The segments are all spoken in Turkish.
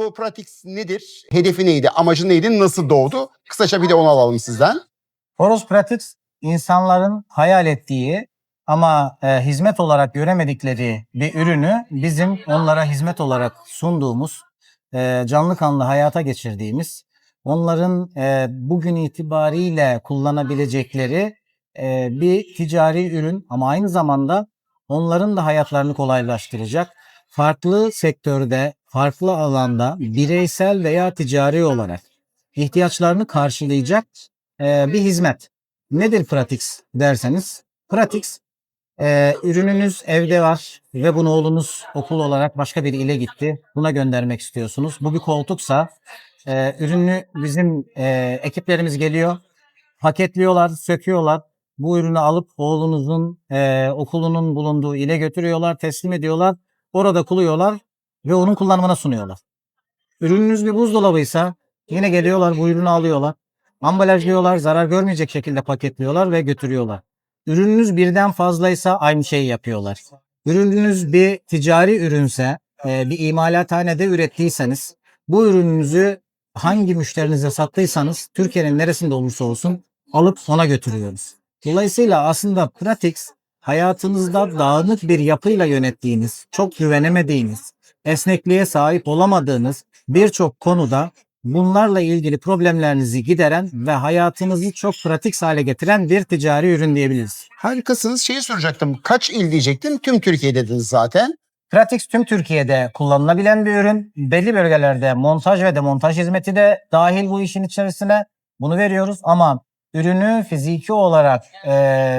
Bu Pratix nedir? Hedefi neydi? Amacı neydi? Nasıl doğdu? Kısaca bir de onu alalım sizden. Horus Pratics insanların hayal ettiği ama e, hizmet olarak göremedikleri bir ürünü bizim onlara hizmet olarak sunduğumuz, e, canlı kanlı hayata geçirdiğimiz, onların e, bugün itibariyle kullanabilecekleri e, bir ticari ürün ama aynı zamanda onların da hayatlarını kolaylaştıracak. Farklı sektörde, farklı alanda bireysel veya ticari olarak ihtiyaçlarını karşılayacak e, bir hizmet. Nedir Pratix derseniz? Pratix e, ürününüz evde var ve bunu oğlunuz okul olarak başka bir ile gitti. Buna göndermek istiyorsunuz. Bu bir koltuksa e, ürünü bizim e, ekiplerimiz geliyor. Paketliyorlar, söküyorlar. Bu ürünü alıp oğlunuzun e, okulunun bulunduğu ile götürüyorlar, teslim ediyorlar. Orada kuluyorlar ve onun kullanımına sunuyorlar. Ürününüz bir buzdolabıysa yine geliyorlar bu ürünü alıyorlar. Ambalajlıyorlar, zarar görmeyecek şekilde paketliyorlar ve götürüyorlar. Ürününüz birden fazlaysa aynı şeyi yapıyorlar. Ürününüz bir ticari ürünse, e, bir imalathanede ürettiyseniz, bu ürününüzü hangi müşterinize sattıysanız Türkiye'nin neresinde olursa olsun alıp ona götürüyoruz. Dolayısıyla aslında Pratix hayatınızda dağınık bir yapıyla yönettiğiniz, çok güvenemediğiniz, esnekliğe sahip olamadığınız birçok konuda bunlarla ilgili problemlerinizi gideren ve hayatınızı çok pratik hale getiren bir ticari ürün diyebiliriz. Harikasınız. Şeyi soracaktım. Kaç il diyecektim? Tüm Türkiye dediniz zaten. Pratix tüm Türkiye'de kullanılabilen bir ürün. Belli bölgelerde montaj ve demontaj hizmeti de dahil bu işin içerisine. Bunu veriyoruz ama ürünü fiziki olarak e,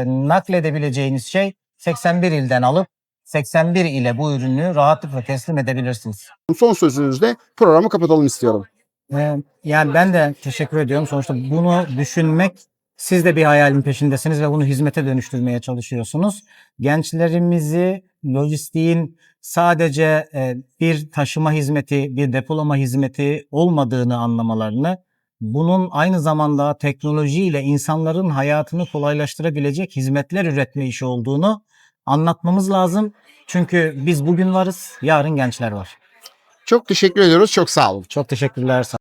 nakledebileceğiniz şey 81 ilden alıp 81 ile bu ürünü rahatlıkla teslim edebilirsiniz. Son sözünüzde programı kapatalım istiyorum. Ee, Yani ben de teşekkür ediyorum. Sonuçta bunu düşünmek siz de bir hayalin peşindesiniz ve bunu hizmete dönüştürmeye çalışıyorsunuz. Gençlerimizi lojistiğin sadece e, bir taşıma hizmeti, bir depolama hizmeti olmadığını anlamalarını, bunun aynı zamanda teknolojiyle insanların hayatını kolaylaştırabilecek hizmetler üretme işi olduğunu anlatmamız lazım. Çünkü biz bugün varız, yarın gençler var. Çok teşekkür ediyoruz. Çok sağ olun. Çok teşekkürler.